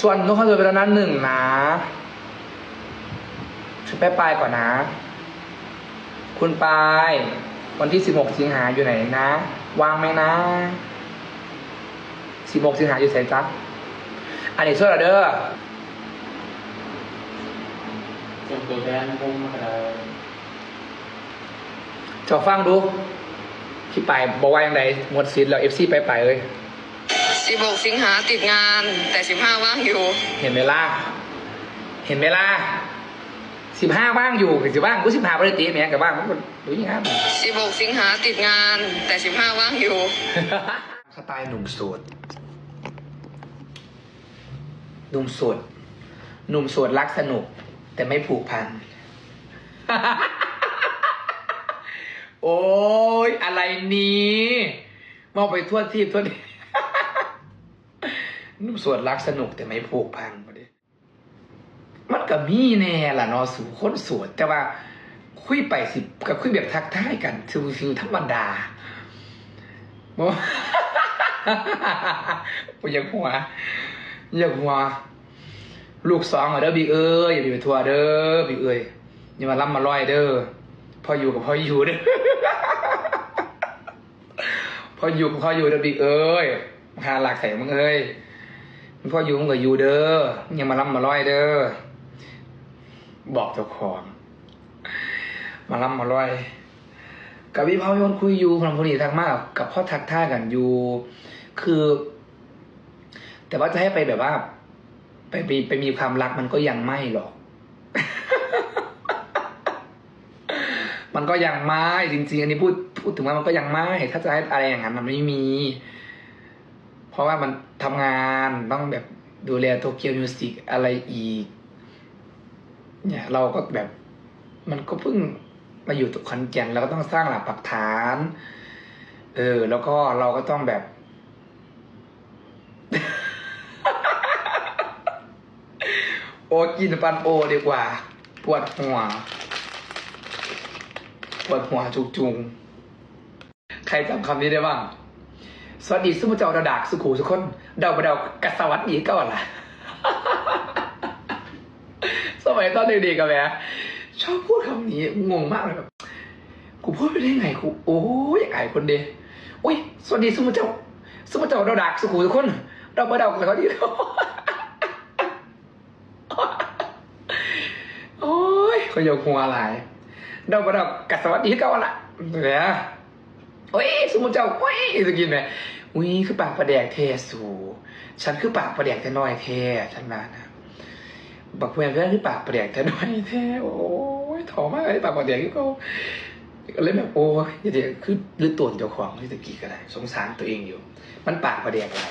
ชวนนุ๊กเข้าไปแล้วนั้นหนึ่งนะฉันไปปลายก่อนนะ คุณปายวันที่สิบหกสิงหาอยู่ไหนนะวางไหมนะสิบหกสิงหาอยู่ไหนจ๊ะอันนี้ช่วยเราเด้อส่งตัวแทนคงมาได้จอฟังดูพี่ปายบอกว่าอย่างไรหมดสิทธิ์แล้วเอฟซีไปไปเลย 16 สิงหาติดงาน แต่ 15 ว่างอยู่ เห็นไหมล่ะ เห็นไหมล่ะสิบห้าว่างอยู่สิบว่างกูสิบห้าปกติแหม่กับว่างมันก็ดูอย่างนั้น16สิงหาติดงาน แต่15ว่างอยู่สไตล์หนุ่มโสดหนุ่มโสดหนุ่มโสดรักสนุก แต่ไม่ผูกพัน โอ้ยอะไรนี้มองไปทั่วที่ทั่วที่ห นุ่มโสดรักสนุกแต่ไม่ผูกพันบ่เด้มันก็มีแน่ล่ะเนาะสู่คนโสดแต่ว่าคุยไปสิกับคุยแบบทักทายกันชิวๆธรรมดาบ่บ่อยากหัวอยากหัว ลูกสองเด้อบีเอ้ยอย่าไปทัวเด้อบีเอ้ยอย่ามาล่ำมาลอยเด้อพออยู่กับพออยู่เด้อพออยู่กับพออยู่เด้อบีเอ้ยหาหลักใส่มึงเอ้ย พ่ออยู่มึงก็อยู่เด้อมึงอย่ามาล่ำมาลอยเด้อบอกเจ้าของมาล่ำมาลอยกับพี่พ่อยนคุยอยู่พลังพนีทักมากกับพ่อทักท่ากันอยู่ คือ แต่ว่าจะให้ไปแบบว่า ไปไปไปมีความรักมันก็ยังไม่หรอก มันก็ยังไม่จริงๆ อันนี้พูดพูดถึงว่ามันก็ยังไม่ถ้าจะให้อะไรอย่างนั้นมันไม่มี เพราะว่ามันทำงานต้องแบบดูแลโตเกียวมิวสิกอะไรอีก เนี่ยเราก็แบบ มันก็เพิ่งมาอยู่ตุกขอนแก่นเราก็ต้องสร้างหลักปักฐาน เออ แล้วก็เราก็ต้องแบบ โอ้กินปันโอดีกว่า ปวดหัว ปวดหัวจุกจุง ใครจำคำนี้ได้บ้าง สวัสดีสุภเจ้าดาดากสุขูสุคนเดาบเดากระสวัสดีก่อนล่ะสมัยตอนเด็กๆกันแหมชอบพูดคำนี้งงมากเลยแบบกูพูดไปได้ไงกูโอ้ยอยากอายคนเดียอุ้ยสวัสดีสุภเจ้าสุภเจ้าดาดากสุขูสุคนเดาบเดากระสวัสดีโอ้ยเขาโยกหัวอะไรเดาบเดากระสวัสดีก่อนล่ะเนี่ย โอ้ยสมุนเจ้าโอ้ยจะกินไหมอุ้ยคือปากประแดกเทสูฉันคือปากประแดกแต่น้อยเทฉันมานะบักเพื่อนเพื่อนที่ปากปรียกแต่น้อยเทโอ้ยถอมากเลยปากประแดกที่เขาก็เลยแบบโอ้ยเดี๋ยวคือหรือตัวเจ้าของที่ตะกี้ก็ได้สงสารตัวเองอยู่ มันปากปรียกอะไร